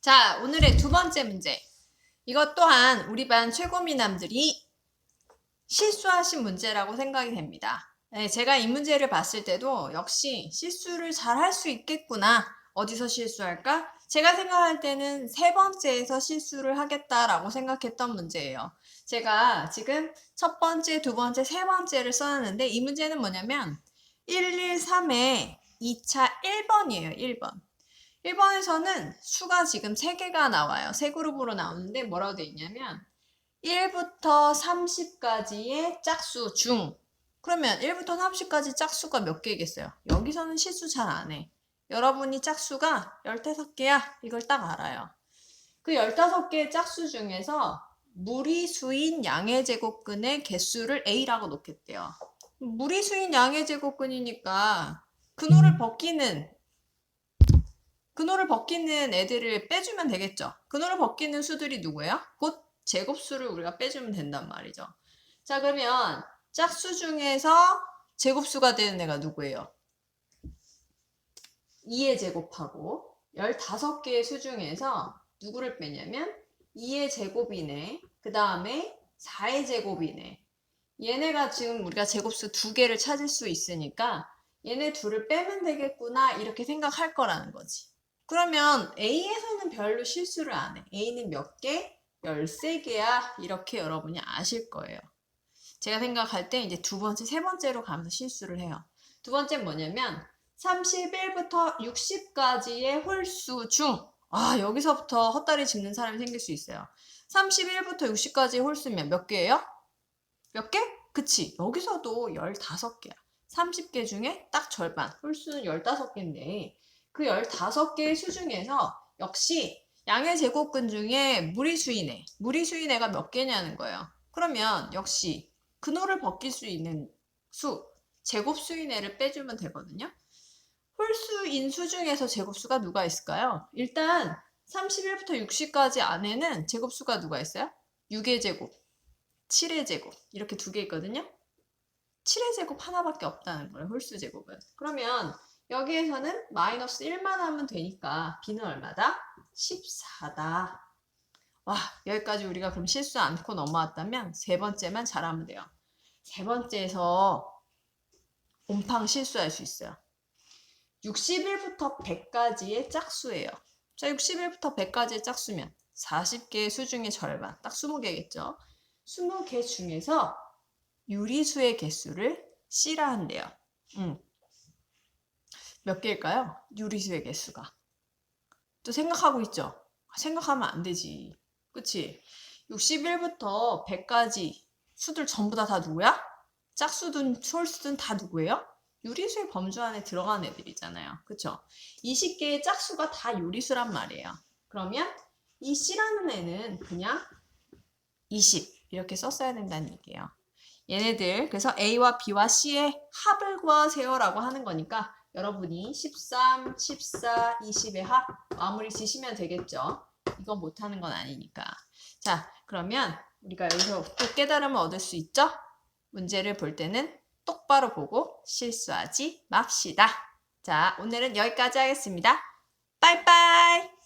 자, 오늘의 두 번째 문제. 이것 또한 우리 반 최고미남들이 실수하신 문제라고 생각이 됩니다. 네, 제가 이 문제를 봤을 때도 역시 실수를 잘 할 수 있겠구나. 어디서 실수할까? 제가 생각할 때는 세 번째에서 실수를 하겠다라고 생각했던 문제예요. 제가 지금 첫 번째, 두 번째, 세 번째를 써놨는데 이 문제는 뭐냐면 113의 2차 1번이에요. 1번. 1번에서는 수가 지금 3개가 나와요. 세 그룹으로 나오는데 뭐라고 되어 있냐면 1부터 30까지의 짝수 중 그러면 1부터 30까지 짝수가 몇 개겠어요? 여기서는 실수 잘 안 해. 여러분이 짝수가 15개야. 이걸 딱 알아요. 그 15개의 짝수 중에서 무리수인 양의 제곱근의 개수를 A라고 놓겠대요. 무리수인 양의 제곱근이니까 근호를 벗기는 근호를 벗기는 애들을 빼주면 되겠죠. 근호를 벗기는 수들이 누구예요? 곧 제곱수를 우리가 빼주면 된단 말이죠. 자 그러면 짝수 중에서 제곱수가 되는 애가 누구예요? 2의 제곱하고 15개의 수 중에서 누구를 빼냐면 2의 제곱이네. 그 다음에 4의 제곱이네. 얘네가 지금 우리가 제곱수 두 개를 찾을 수 있으니까 얘네 둘을 빼면 되겠구나 이렇게 생각할 거라는 거지. 그러면 A에서는 별로 실수를 안 해. A는 몇 개? 13개야. 이렇게 여러분이 아실 거예요. 제가 생각할 때 이제 두 번째, 세 번째로 가면서 실수를 해요. 두 번째는 뭐냐면 31부터 60까지의 홀수 중, 아, 여기서부터 헛다리 짚는 사람이 생길 수 있어요. 31부터 60까지의 홀수면 몇 개예요? 몇 개? 그치. 여기서도 15개야. 30개 중에 딱 절반. 홀수는 15개인데, 그 15개의 수 중에서 역시 양의 제곱근 중에 무리수인애, 무리수인애가 몇 개냐는 거예요. 그러면 역시 근호를 벗길 수 있는 수, 제곱수인애를 빼주면 되거든요. 홀수 인 수 중에서 제곱수가 누가 있을까요? 일단 31부터 60까지 안에는 제곱수가 누가 있어요? 6의 제곱, 7의 제곱 이렇게 두 개 있거든요. 7의 제곱 하나밖에 없다는 거예요. 홀수 제곱은. 그러면 여기에서는 마이너스 1만 하면 되니까 b는 얼마다? 14다. 와 여기까지 우리가 그럼 실수 않고 넘어왔다면 세 번째만 잘하면 돼요. 세 번째에서 곰팡 실수할 수 있어요. 61부터 100까지의 짝수예요. 자, 61부터 100까지의 짝수면 40개의 수 중에 절반, 딱 20개겠죠. 20개 중에서 유리수의 개수를 C라 한대요. 음. 몇 개일까요? 유리수의 개수가. 또 생각하고 있죠? 생각하면 안 되지. 그치? 61부터 100까지 수들 전부 다 다 누구야? 짝수든 홀수든 다 누구예요? 유리수의 범주 안에 들어간 애들이잖아요. 그쵸? 20개의 짝수가 다 유리수란 말이에요. 그러면 이 C라는 애는 그냥 20 이렇게 썼어야 된다는 얘기예요. 얘네들 그래서 A와 B와 C의 합을 구하세요라고 하는 거니까 여러분이 13, 14, 20의 합 마무리 지시면 되겠죠. 이건 못하는 건 아니니까. 자, 그러면 우리가 여기서 또 깨달음을 얻을 수 있죠? 문제를 볼 때는 똑바로 보고 실수하지 맙시다. 자, 오늘은 여기까지 하겠습니다. 빠이빠이!